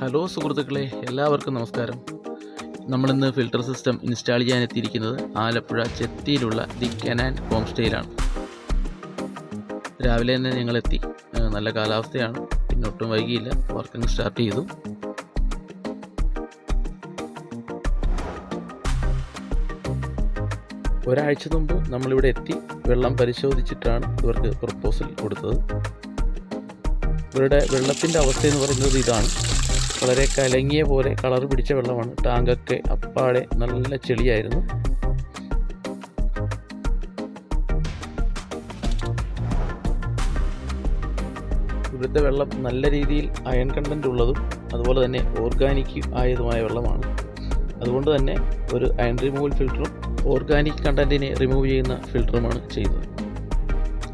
Hello സുഹൃത്തുക്കളെ എല്ലാവർക്കും നമസ്കാരം. നമ്മളിന്ന് ഫിൽട്ടർ സിസ്റ്റം ഇൻസ്റ്റാൾ ചെയ്യാൻ എത്തിയിരിക്കുന്നത് ആലപ്പുഴ ചെത്തിയിലുള്ള ദി കനാൻ ഹോം സ്റ്റേയിലാണ് രാവിലെ തന്നെ ഞങ്ങളെത്തി. നല്ല കാലാവസ്ഥയാണ്. പിന്നെ ഒട്ടും വൈകിയില്ല. വർക്കിംഗ് സ്റ്റാർട്ട് ചെയ്തു. ഒരാഴ്ച മുമ്പ് നമ്മളിവിടെ എത്തി. വെള്ളം പരിശോധിച്ചിട്ടാണ് ഇവർക്ക് പ്രപ്പോസൽ കൊടുത്തത്. ഇവരുടെ വെള്ളത്തിന്റെ അവസ്ഥ എന്ന് പറയുന്നത് ഇതാണ്. വളരെ കലങ്ങിയ പോലെ കളർ പിടിച്ച വെള്ളമാണ്. ടാങ്കൊക്കെ അപ്പാടെ നല്ല ചെളിയായിരുന്നു. ഇവിടുത്തെ വെള്ളം നല്ല രീതിയിൽ അയൺ കണ്ടന്റ് ഉള്ളതും അതുപോലെ തന്നെ ഓർഗാനിക് ആയതുമായ വെള്ളമാണ്. അതുകൊണ്ട് തന്നെ ഒരു അയൺ റിമൂവൽ ഫിൽറ്ററും ഓർഗാനിക് കണ്ടന്റിനെ റിമൂവ് ചെയ്യുന്ന ഫിൽറ്ററുമാണ് ചെയ്തത്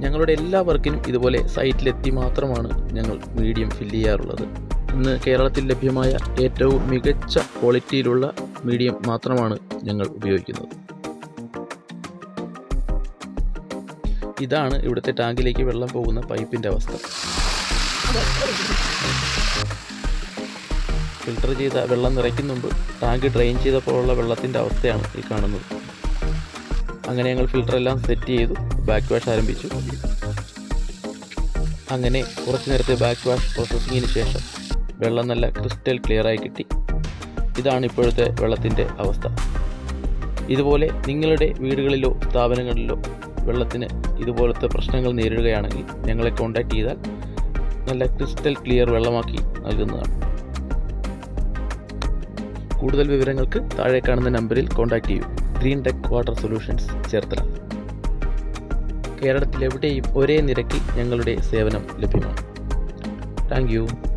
ഞങ്ങളുടെ എല്ലാ വർക്കിനും ഇതുപോലെ സൈറ്റിലെത്തി മാത്രമാണ് ഞങ്ങൾ മീഡിയം ഫില്ല് ചെയ്യാറുള്ളത്. ഇന്ന് കേരളത്തിൽ ലഭ്യമായ ഏറ്റവും മികച്ച ക്വാളിറ്റിയിലുള്ള മീഡിയം മാത്രമാണ് ഞങ്ങൾ ഉപയോഗിക്കുന്നത്. ഇതാണ് ഇവിടുത്തെ ടാങ്കിലേക്ക് വെള്ളം പോകുന്ന പൈപ്പിന്റെ അവസ്ഥ. ഫിൽട്ടർ ചെയ്ത വെള്ളം നിറയ്ക്കുന്നുമ്പ് ടാങ്ക് ഡ്രെയിൻ ചെയ്തപ്പോഴുള്ള വെള്ളത്തിന്റെ അവസ്ഥയാണ് ഈ കാണുന്നത്. അങ്ങനെ ഞങ്ങൾ ഫിൽട്ടർ എല്ലാം സെറ്റ് ചെയ്തു. ബാക്ക് വാഷ് ആരംഭിച്ചു. അങ്ങനെ കുറച്ച് നേരത്തെ ബാക്ക് വാഷ് പ്രോസസ്സിങ്ങിന് ശേഷം വെള്ളം നല്ല ക്രിസ്റ്റൽ ക്ലിയറായി കിട്ടി. ഇതാണ് ഇപ്പോഴത്തെ വെള്ളത്തിന്റെ അവസ്ഥ. ഇതുപോലെ നിങ്ങളുടെ വീടുകളിലോ സ്ഥാപനങ്ങളിലോ വെള്ളത്തിന് ഇതുപോലത്തെ പ്രശ്നങ്ങൾ നേരിടുകയാണെങ്കിൽ ഞങ്ങളെ കോൺടാക്റ്റ് ചെയ്താൽ നല്ല ക്രിസ്റ്റൽ ക്ലിയർ വെള്ളമാക്കി നൽകുന്നതാണ്. കൂടുതൽ വിവരങ്ങൾക്ക് താഴെ കാണുന്ന നമ്പറിൽ കോൺടാക്റ്റ് ചെയ്യൂ. Green tech water solutions Cherthala. കേരളത്തിൽ എവിടെയും ഒരേ നിരക്കിൽ ഞങ്ങളുടെ സേവനം ലഭ്യമാണ്. താങ്ക്